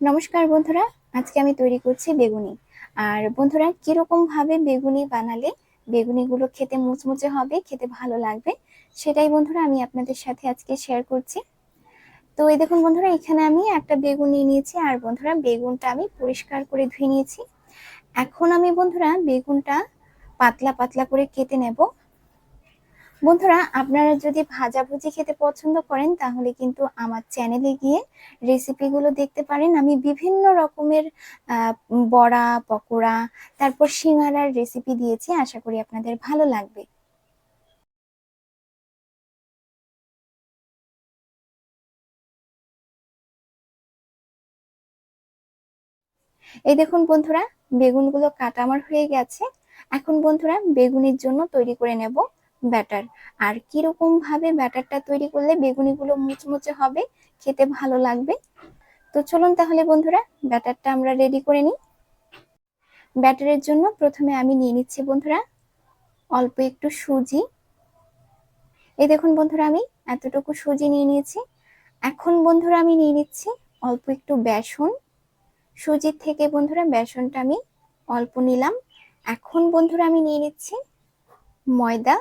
নমস্কার বন্ধুরা, আজকে আমি তৈরি করছি বেগুনি। আর বন্ধুরা, কীরকম ভাবে বেগুনি বানালে বেগুনিগুলো খেতে মুচমুচে হবে, খেতে ভালো লাগবে, সেটাই বন্ধুরা আমি আপনাদের সাথে আজকে শেয়ার করছি। তো এই দেখুন বন্ধুরা, এখানে আমি একটা বেগুন নিয়ে নিয়েছি, আর বন্ধুরা, বেগুনটা আমি পরিষ্কার করে ধুয়ে নিয়েছি। এখন আমি বন্ধুরা, বেগুনটা পাতলা পাতলা করে কেটে নেব। বন্ধুরা, আপনারা যদি ভাজাভুজি খেতে পছন্দ করেন, তাহলে কিন্তু আমার চ্যানেলে গিয়ে রেসিপিগুলো দেখতে পারেন। আমি বিভিন্ন রকমের বড়া, পকোড়া, তারপর সিঙ্গারার রেসিপি দিয়েছি। আশা করি আপনাদের ভালো লাগবে। এই দেখুন বন্ধুরা, বেগুনগুলো কাটা আমার হয়ে গেছে। এখন বন্ধুরা, বেগুনের জন্য তৈরি করে নেব ব্যাটার। আর কীরকম ভাবে ব্যাটারটা তৈরি করলে বেগুনিগুলো মুচমুচে হবে, খেতে ভালো লাগবে? তো চলুন তাহলে বন্ধুরা, ব্যাটারটা আমরা রেডি করে নিই। ব্যাটারের জন্য প্রথমে আমি নিয়ে নিচ্ছি বন্ধুরা, অল্প একটু সুজি। এই দেখুন বন্ধুরা আমি এতটুকু সুজি নিয়ে নিয়েছি। এখন বন্ধুরা আমি নিয়ে নিচ্ছি অল্প একটু বেসন। সুজির থেকে বন্ধুরা বেসনটা আমি অল্প নিলাম। এখন বন্ধুরা আমি নিয়ে নিচ্ছি ময়দা।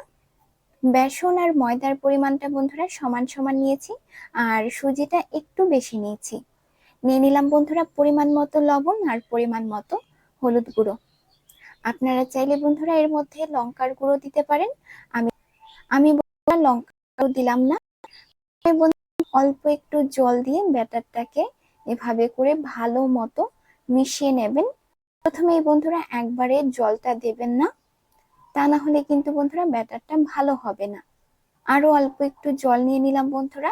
বেসন আর ময়দার পরিমাণটা বন্ধুরা সমান সমান নিয়েছি, আর সুজিটা একটু বেশি নিয়েছি। নিয়ে নিলাম বন্ধুরা পরিমাণ মতো লবণ আর পরিমাণ মতো হলুদ গুঁড়ো। আপনারা চাইলে বন্ধুরা এর মধ্যে লঙ্কার গুঁড়ো দিতে পারেন। আমি আমি লঙ্কা দিলাম না। অল্প একটু জল দিয়ে ব্যাটারটাকে এভাবে করে ভালো মতো মিশিয়ে নেবেন। প্রথমে বন্ধুরা একবারে জলটা দেবেন না। তা না হলে কিন্তু বন্ধুরা ব্যাটারটা ভালো হবে না। আরও অল্প একটু জল নিয়ে নিলাম বন্ধুরা।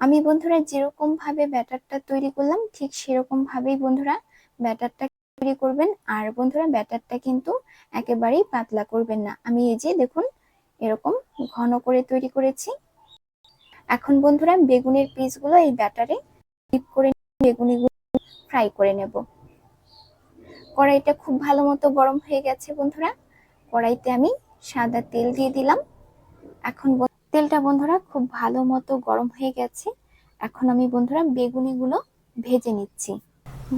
আমি বন্ধুরা যেরকম ভাবে ব্যাটারটা তৈরি করলাম, ঠিক সেরকম ভাবেই বন্ধুরা ব্যাটারটা তৈরি করবেন। আর বন্ধুরা ব্যাটারটা কিন্তু একেবারেই পাতলা করবেন না। আমি এই যে দেখুন, এরকম ঘন করে তৈরি করেছি। এখন বন্ধুরা বেগুনের পিসগুলো এই ব্যাটারে ডিপ করে বেগুনিগুলো ফ্রাই করে নেব। কড়াইটা খুব ভালো মতো গরম হয়ে গেছে বন্ধুরা। কড়াইতে আমি সাদা তেল দিয়ে দিলাম। এখন তেলটা বন্ধুরা খুব ভালো মতো গরম হয়ে গেছে। এখন আমি বন্ধুরা বেগুনিগুলো ভেজে নিচ্ছি।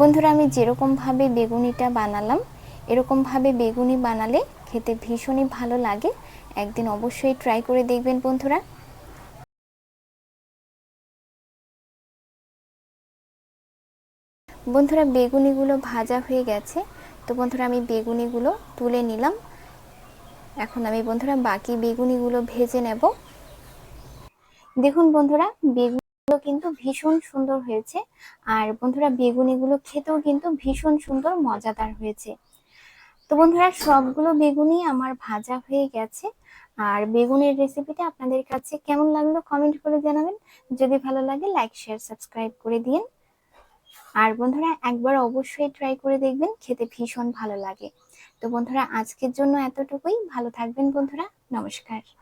বন্ধুরা আমি যেরকম ভাবে বেগুনিটা বানালাম এরকম ভাবে বেগুনি বানালে খেতে ভীষণই ভালো লাগে। একদিন অবশ্যই ট্রাই করে দেখবেন বন্ধুরা। বন্ধুরা বেগুনিগুলো ভাজা হয়ে গেছে। তো বন্ধুরা আমি বেগুনিগুলো তুলে নিলাম। এখন আমি বন্ধুরা বাকি বেগুনিগুলো ভেজে নেব। দেখুন বন্ধুরা, বেগুনিগুলো কিন্তু ভীষণ সুন্দর হয়েছে। আর বন্ধুরা, বেগুনিগুলো খেতেও কিন্তু ভীষণ সুন্দর, মজাদার হয়েছে। তো বন্ধুরা, সবগুলো বেগুনি আমার ভাজা হয়ে গেছে। আর বেগুনের রেসিপিটা আপনাদের কাছে কেমন লাগল কমেন্ট করে জানাবেন। যদি ভালো লাগে, লাইক, শেয়ার, সাবস্ক্রাইব করে দিন। আর বন্ধুরা একবার অবশ্যই ট্রাই করে দেখবেন, খেতে ভীষণ ভালো লাগে। তো বন্ধুরা, আজকের জন্য এতটুকুই। ভালো থাকবেন বন্ধুরা। নমস্কার।